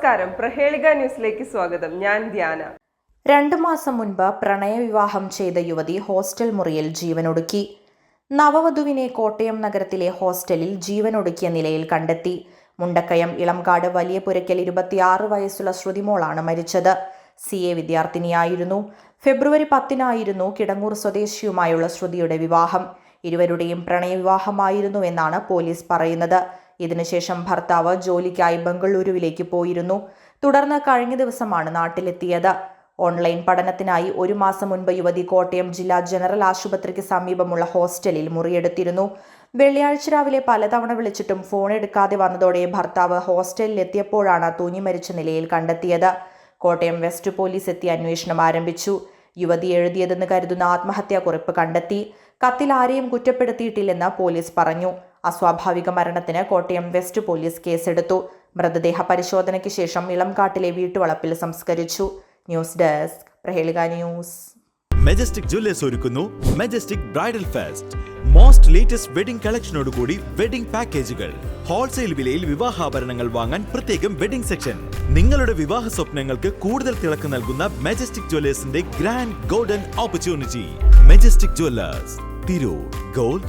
നമസ്കാരം. പ്രഹേളിക ന്യൂസിലേക്ക് സ്വാഗതം. ഞാൻ ധ്യാന. രണ്ടു മാസം മുൻപ് പ്രണയവിവാഹം ചെയ്ത യുവതി ഹോസ്റ്റൽ മുറിയിൽ ജീവനൊടുക്കി. നവവധുവിനെ കോട്ടയം നഗരത്തിലെ ഹോസ്റ്റലിൽ ജീവനൊടുക്കിയ നിലയിൽ കണ്ടെത്തി. മുണ്ടക്കയം ഇളംകാട് വലിയ പുരയ്ക്കൽ ഇരുപത്തിയാറ് വയസ്സുള്ള ശ്രുതിമോളാണ് മരിച്ചത്. സി. എ വിദ്യാർത്ഥിനിയായിരുന്നു. ഫെബ്രുവരി പത്തിനായിരുന്നു കിടങ്ങൂർ സ്വദേശിയുമായുള്ള ശ്രുതിയുടെ വിവാഹം. ഇരുവരുടെയും പ്രണയവിവാഹമായിരുന്നു എന്നാണ് പോലീസ് പറയുന്നത്. ഇതിനുശേഷം ഭർത്താവ് ജോലിക്കായി ബംഗളൂരുവിലേക്ക് പോയിരുന്നു. തുടർന്ന് കഴിഞ്ഞ ദിവസമാണ് നാട്ടിലെത്തിയത്. ഓൺലൈൻ പഠനത്തിനായി ഒരു മാസം മുൻപ് യുവതി കോട്ടയം ജില്ലാ ജനറൽ ആശുപത്രിക്ക് സമീപമുള്ള ഹോസ്റ്റലിൽ മുറിയെടുത്തിരുന്നു. വെള്ളിയാഴ്ച രാവിലെ പലതവണ വിളിച്ചിട്ടും ഫോൺ എടുക്കാതെ വന്നതോടെ ഭർത്താവ് ഹോസ്റ്റലിൽ എത്തിയപ്പോഴാണ് തൂങ്ങി മരിച്ച നിലയിൽ കണ്ടെത്തിയത്. കോട്ടയം വെസ്റ്റ് പോലീസ് എത്തി അന്വേഷണം ആരംഭിച്ചു. യുവതി എഴുതിയതെന്ന് കരുതുന്ന ആത്മഹത്യാ കുറിപ്പ് കണ്ടെത്തി. കത്തിൽ ആരെയും കുറ്റപ്പെടുത്തിയിട്ടില്ലെന്ന് പോലീസ് പറഞ്ഞു. അസ്വാഭാവിക മരണത്തിന് കോട്ടയം വെസ്റ്റ് പോലീസ് കേസെടുത്തു. മൃതദേഹ പരിശോധനയ്ക്ക് ശേഷം ഇളംകാട്ടിലെ വീട്ടുവളപ്പിൽ സംസ്കരിച്ചു. ന്യൂസ് ഡെസ്ക് പ്രഹേളിക ന്യൂസ്. മെജസ്റ്റിക് ജുവല്ലേഴ്സ് ഒരുക്കുന്നു Majestic bridal fest most latest wedding കളക്ഷനോടുകൂടി wedding പാക്കേജുകൾ ഹോൾസെയിൽ വിലയിൽ വിവാഹാഭരണങ്ങൾ വാങ്ങാൻ പ്രത്യേകം വെഡിംഗ് സെക്ഷൻ നിങ്ങളുടെ വിവാഹ സ്വപ്നങ്ങൾക്ക് കൂടുതൽ തിളക്ക് നൽകുന്ന Majestic ജ്വല്ലേഴ്സിന്റെ grand golden opportunity Majestic Jewellers Tirur gold